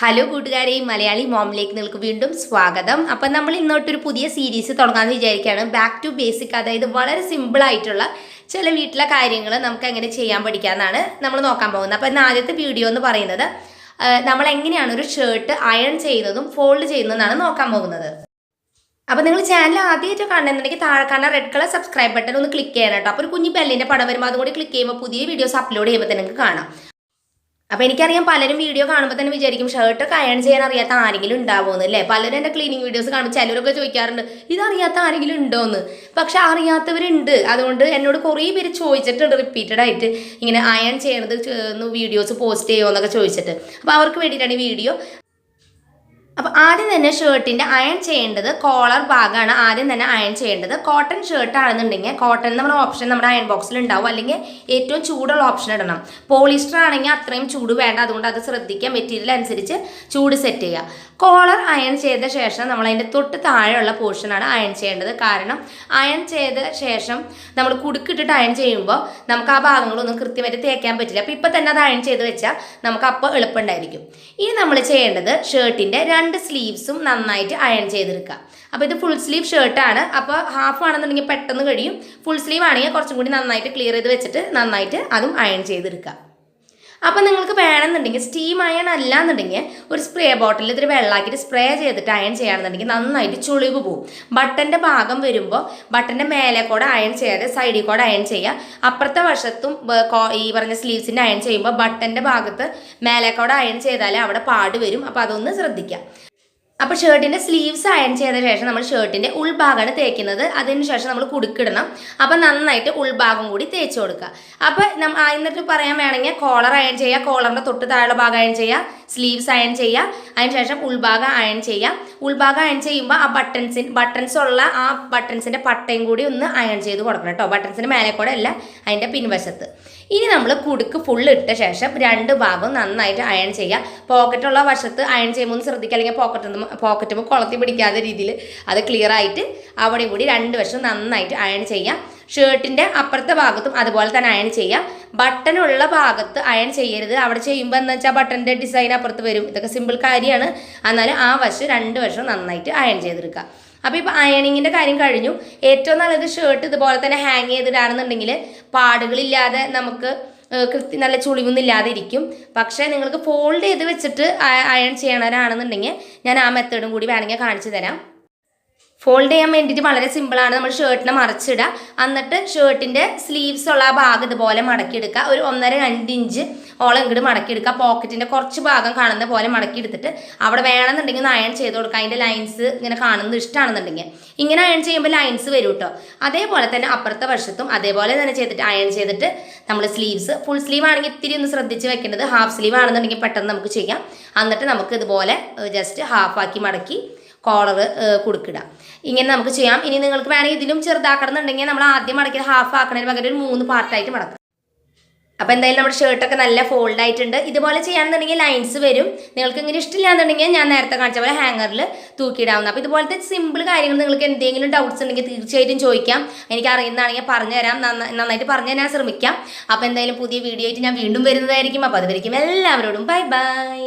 Hello കൂട്ടുകാരെ മലയാളി മോമിലേക്ക് നിങ്ങൾക്ക് വീണ്ടും സ്വാഗതം. അപ്പം നമ്മൾ ഇന്നോട്ടൊരു പുതിയ സീരീസ് തുടങ്ങാമെന്ന് വിചാരിക്കുകയാണ്. ബാക്ക് ടു ബേസിക് അതായത് വളരെ സിമ്പിളായിട്ടുള്ള ചില വീട്ടിലെ കാര്യങ്ങൾ നമുക്ക് എങ്ങനെ ചെയ്യാൻ പഠിക്കാമെന്നാണ് നമ്മൾ നോക്കാൻ പോകുന്നത്. അപ്പോൾ ഇന്ന് ആദ്യത്തെ വീഡിയോ എന്ന് പറയുന്നത് നമ്മൾ എങ്ങനെയാണ് ഒരു ഷർട്ട് അയൺ ചെയ്യുന്നതും ഫോൾഡ് ചെയ്യുന്നതെന്നാണ് നോക്കാൻ പോകുന്നത്. അപ്പോൾ നിങ്ങൾ ചാനൽ ആദ്യമായിട്ട് കാണുന്നുണ്ടെങ്കിൽ താഴെ കാണുന്ന റെഡ് കളർ സബ്സ്ക്രൈബ് ബട്ടൺ ഒന്ന് ക്ലിക്ക് ചെയ്യണം കേട്ടോ. അപ്പോൾ ഒരു കുഞ്ഞു ബെല്ലിന്റെ പടം വരുമ്പോൾ അതും കൂടി ക്ലിക്ക് ചെയ്യുമ്പോൾ പുതിയ വീഡിയോസ് അപ്ലോഡ് ചെയ്യുമ്പോൾ തന്നെ നിങ്ങൾക്ക് കാണാം. അപ്പൊ എനിക്കറിയാം പലരും വീഡിയോ കാണുമ്പോൾ തന്നെ വിചാരിക്കും ഷർട്ട് അയൺ ചെയ്യാൻ അറിയാത്ത ആരെങ്കിലും ഉണ്ടാവുമെന്ന് അല്ലേ? പലരും എന്റെ ക്ലീനിങ് വീഡിയോസ് കാണുമ്പോൾ ചിലരൊക്കെ ചോദിക്കാറുണ്ട് ഇതറിയാത്ത ആരെങ്കിലും ഉണ്ടോ എന്ന് പക്ഷെ അറിയാത്തവരുണ്ട്. അതുകൊണ്ട് എന്നോട് കുറേ പേര് ചോദിച്ചിട്ടുണ്ട് റിപ്പീറ്റഡ് ആയിട്ട്. ഇങ്ങനെ അയൺ ചെയ്യണത് വീഡിയോസ് പോസ്റ്റ് ചെയ്യുമോ എന്നൊക്കെ ചോദിച്ചിട്ട്. അപ്പോൾ അവർക്ക് വേണ്ടിയിട്ടാണ് ഈ വീഡിയോ അപ്പോൾ ആദ്യം തന്നെ ഷർട്ടിന്റെ അയൺ ചെയ്യേണ്ടത് കോളർ ഭാഗമാണ് ആദ്യം തന്നെ അയൺ ചെയ്യേണ്ടത്. കോട്ടൺ ഷർട്ട് ആണെന്നുണ്ടെങ്കിൽ കോട്ടൺ എന്ന് ഓപ്ഷൻ നമ്മുടെ അയൺ ബോക്സിൽ ഉണ്ടാവും. അല്ലെങ്കിൽ ഏറ്റവും ചൂടുള്ള ഓപ്ഷൻ ഇടണം. പോളിസ്റ്റർ ആണെങ്കിൽ അത്രയും ചൂട് വേണ്ട. അതുകൊണ്ട് അത് ശ്രദ്ധിക്കുക. മെറ്റീരിയൽ അനുസരിച്ച് ചൂട് സെറ്റ് ചെയ്യുക. കോളർ അയൺ ചെയ്ത ശേഷം നമ്മൾ അതിന്റെ തൊട്ട് താഴെയുള്ള പോർഷനാണ് അയൺ ചെയ്യേണ്ടത്. കാരണം അയൺ ചെയ്ത ശേഷം നമ്മൾ കുടുക്കിട്ടിട്ട് അയൺ ചെയ്യുമ്പോൾ നമുക്ക് ആ ഭാഗങ്ങളൊന്നും കൃത്യമായിട്ട് തേക്കാൻ പറ്റില്ല. അപ്പോൾ ഇപ്പം തന്നെ അത് അയൺ ചെയ്ത് വെച്ചാൽ നമുക്ക് അപ്പോൾ എളുപ്പമുണ്ടായിരിക്കും. ഇനി നമ്മൾ ചെയ്യേണ്ടത് ഷർട്ടിന്റെ രണ്ട് സ്ലീവ്സും നന്നായിട്ട് അയൺ ചെയ്തെടുക്കുക. അപ്പോൾ ഇത് ഫുൾ സ്ലീവ് ഷർട്ടാണ് അപ്പോൾ ഹാഫ് ആണെന്നുണ്ടെങ്കിൽ പെട്ടെന്ന് കഴിയും. ഫുൾ സ്ലീവ് ആണെങ്കിൽ കുറച്ചും കൂടി നന്നായിട്ട് ക്ലിയർ ചെയ്ത് വെച്ചിട്ട് നന്നായിട്ട് അതും അയൺ ചെയ്തെടുക്കുക. അപ്പോൾ നിങ്ങൾക്ക് വേണമെന്നുണ്ടെങ്കിൽ സ്റ്റീം അയൺ അല്ല എന്നുണ്ടെങ്കിൽ ഒരു സ്പ്രേ ബോട്ടിൽ ഇതിൽ വെള്ളമാക്കിയിട്ട് സ്പ്രേ ചെയ്തിട്ട് അയൺ ചെയ്യുകയാണെന്നുണ്ടെങ്കിൽ നന്നായിട്ട് ചുളിവ് പോവും. ബട്ടന്റെ ഭാഗം വരുമ്പോൾ ബട്ടന്റെ മേലെ കൂടെ അയൺ ചെയ്യാതെ സൈഡിൽ കൂടെ അയൺ ചെയ്യുക. അപ്പുറത്തെ വശത്തും ഈ പറഞ്ഞ സ്ലീവ്സിന്റെ അയൺ ചെയ്യുമ്പോൾ ബട്ടന്റെ ഭാഗത്ത് മേലെ കൂടെ അയൺ ചെയ്താലേ അവിടെ പാട് വരും. അപ്പോൾ അതൊന്ന് ശ്രദ്ധിക്കുക. അപ്പോൾ ഷർട്ടിന്റെ സ്ലീവ്സ് അയൺ ചെയ്ത ശേഷം നമ്മൾ ഷർട്ടിന്റെ ഉൾഭാഗമാണ് തേക്കുന്നത്. അതിന് ശേഷം നമ്മൾ കുടുക്കിടണം. അപ്പോൾ നന്നായിട്ട് ഉൾഭാഗം കൂടി തേച്ച് കൊടുക്കുക. അപ്പോൾ നമ്മ ആ, എന്നിട്ട് പറയാൻ വേണമെങ്കിൽ കോളർ അയൺ ചെയ്യുക. കോളറിന്റെ തൊട്ട് താഴെ ഭാഗം അയൺ ചെയ്യുക. സ്ലീവ്സ് അയൺ ചെയ്യുക. അതിന് ശേഷം ഉൾഭാഗം അയൺ ചെയ്യുക. ഉൾഭാഗം അയൺ ചെയ്യുമ്പോൾ ആ ബട്ടൺസിൻ ബട്ടൺസ് ഉള്ള ആ ബട്ടൺസിന്റെ പട്ടയും കൂടി ഒന്ന് അയൺ ചെയ്ത് കൊടുക്കണം കേട്ടോ. ബട്ടൺസിന്റെ മേലെ കൂടെ അല്ല അതിന്റെ പിൻവശത്ത്. ഇനി നമ്മൾ കുടുക്ക് ഫുള്ള് ഇട്ട ശേഷം രണ്ട് ഭാഗം നന്നായിട്ട് അയൺ ചെയ്യുക. പോക്കറ്റുള്ള വശത്ത് അയൺ ചെയ്യുമ്പോൾ ശ്രദ്ധിക്കുക. അല്ലെങ്കിൽ പോക്കറ്റ് പോക്കറ്റ് കൊളത്തി പിടിക്കാത്ത രീതിയിൽ അത് ക്ലിയർ ആയിട്ട് അവിടെയും കൂടി രണ്ട് വശം നന്നായിട്ട് അയൺ ചെയ്യാം ഷർട്ടിന്റെ അപ്പുറത്തെ ഭാഗത്തും അതുപോലെ തന്നെ അയൺ ചെയ്യാം ബട്ടണുള്ള ഭാഗത്ത് അയൺ ചെയ്യരുത്. അവിടെ ചെയ്യുമ്പോൾ എന്ന് വെച്ചാൽ ബട്ടന്റെ ഡിസൈൻ അപ്പുറത്ത് വരും. ഇതൊക്കെ സിമ്പിൾ കാര്യമാണ്. എന്നാലും ആ വശം രണ്ട് വശം നന്നായിട്ട് അയൺ ചെയ്തെടുക്കുക. അപ്പോൾ ഇപ്പോൾ അയണിങ്ങിന്റെ കാര്യം കഴിഞ്ഞു. ഏറ്റവും നല്ലത് ഷർട്ട് ഇതുപോലെ തന്നെ ഹാങ് ചെയ്തിടാണെന്നുണ്ടെങ്കിൽ പാടുകളില്ലാതെ നമുക്ക് കൃത്യ നല്ല ചുളിവൊന്നും ഇല്ലാതെ ഇരിക്കും പക്ഷേ നിങ്ങൾക്ക് ഫോൾഡ് ചെയ്ത് വെച്ചിട്ട് അയൺ ചെയ്യണവരാണെന്നുണ്ടെങ്കിൽ ഞാൻ ആ മെത്തേഡും കൂടി വേണമെങ്കിൽ കാണിച്ചു തരാം. ഫോൾഡ് ചെയ്യാൻ വേണ്ടിയിട്ട് വളരെ സിമ്പിളാണ് നമ്മൾ ഷർട്ടിനെ മറച്ചിടുക. എന്നിട്ട് ഷർട്ടിന്റെ സ്ലീവ്സ് ഉള്ള ആ ഭാഗം ഇതുപോലെ മടക്കിയെടുക്കുക. ഒരു ഒന്നര രണ്ട് ഇഞ്ച് ഓളം ഇങ്ങോട്ട് മടക്കിയെടുക്കുക പോക്കറ്റിന്റെ കുറച്ച് ഭാഗം കാണുന്ന പോലെ മടക്കിയെടുത്തിട്ട് അവിടെ വേണമെന്നുണ്ടെങ്കിൽ ഒന്ന് അയൺ ചെയ്ത് കൊടുക്കുക അതിന്റെ ലൈൻസ് ഇങ്ങനെ കാണുന്നത് ഇഷ്ടമാണെന്നുണ്ടെങ്കിൽ ഇങ്ങനെ അയൺ ചെയ്യുമ്പോൾ ലൈൻസ് വരും കേട്ടോ അതേപോലെ തന്നെ അപ്പുറത്തെ വശത്തും അതേപോലെ തന്നെ ചെയ്തിട്ട് അയൺ ചെയ്തിട്ട് നമ്മൾ സ്ലീവ്സ് ഫുൾ സ്ലീവ് ആണെങ്കിൽ ഇത്തിരി ഒന്ന് ശ്രദ്ധിച്ച് വെക്കേണ്ടത് ഹാഫ് സ്ലീവ് ആണെന്നുണ്ടെങ്കിൽ പെട്ടെന്ന് നമുക്ക് ചെയ്യാം. എന്നിട്ട് നമുക്ക് ഇതുപോലെ ജസ്റ്റ് ഹാഫാക്കി മടക്കി കോളർ കൊടുക്കിടുക ഇങ്ങനെ നമുക്ക് ചെയ്യാം. ഇനി നിങ്ങൾക്ക് വേണമെങ്കിൽ ഇതിലും ചെറുതാക്കണമെന്നുണ്ടെങ്കിൽ നമ്മൾ ആദ്യം മടക്കിയത് ഹാഫ് ആക്കണതിന് പകരം ഒരു മൂന്ന് പാർട്ടായിട്ട് മടക്കാം. അപ്പോൾ എന്തായാലും നമ്മുടെ ഷർട്ടൊക്കെ നല്ല ഫോൾഡ് ആയിട്ടുണ്ട്. ഇതുപോലെ ചെയ്യാമെന്നുണ്ടെങ്കിൽ ലൈൻസ് വരും. നിങ്ങൾക്ക് ഇങ്ങനെ ഇഷ്ടമില്ലാന്നുണ്ടെങ്കിൽ ഞാൻ നേരത്തെ കാണിച്ച പോലെ ഹാങ്ങറിൽ തൂക്കിയിടാവുന്ന അപ്പോൾ ഇതുപോലത്തെ സിമ്പിൾ കാര്യങ്ങൾ നിങ്ങൾക്ക് എന്തെങ്കിലും ഡൗട്ട്സ് ഉണ്ടെങ്കിൽ തീർച്ചയായിട്ടും ചോദിക്കാം. എനിക്ക് അറിയുന്നതാണെങ്കിൽ പറഞ്ഞുതരാം തരാം. നന്നായിട്ട് പറഞ്ഞു തരാൻ ശ്രമിക്കാം. അപ്പോൾ എന്തായാലും പുതിയ വീഡിയോ ആയിട്ട് ഞാൻ വീണ്ടും വരുന്നതായിരിക്കും. അപ്പോൾ അതുവരെയും എല്ലാവരോടും ബൈ ബൈ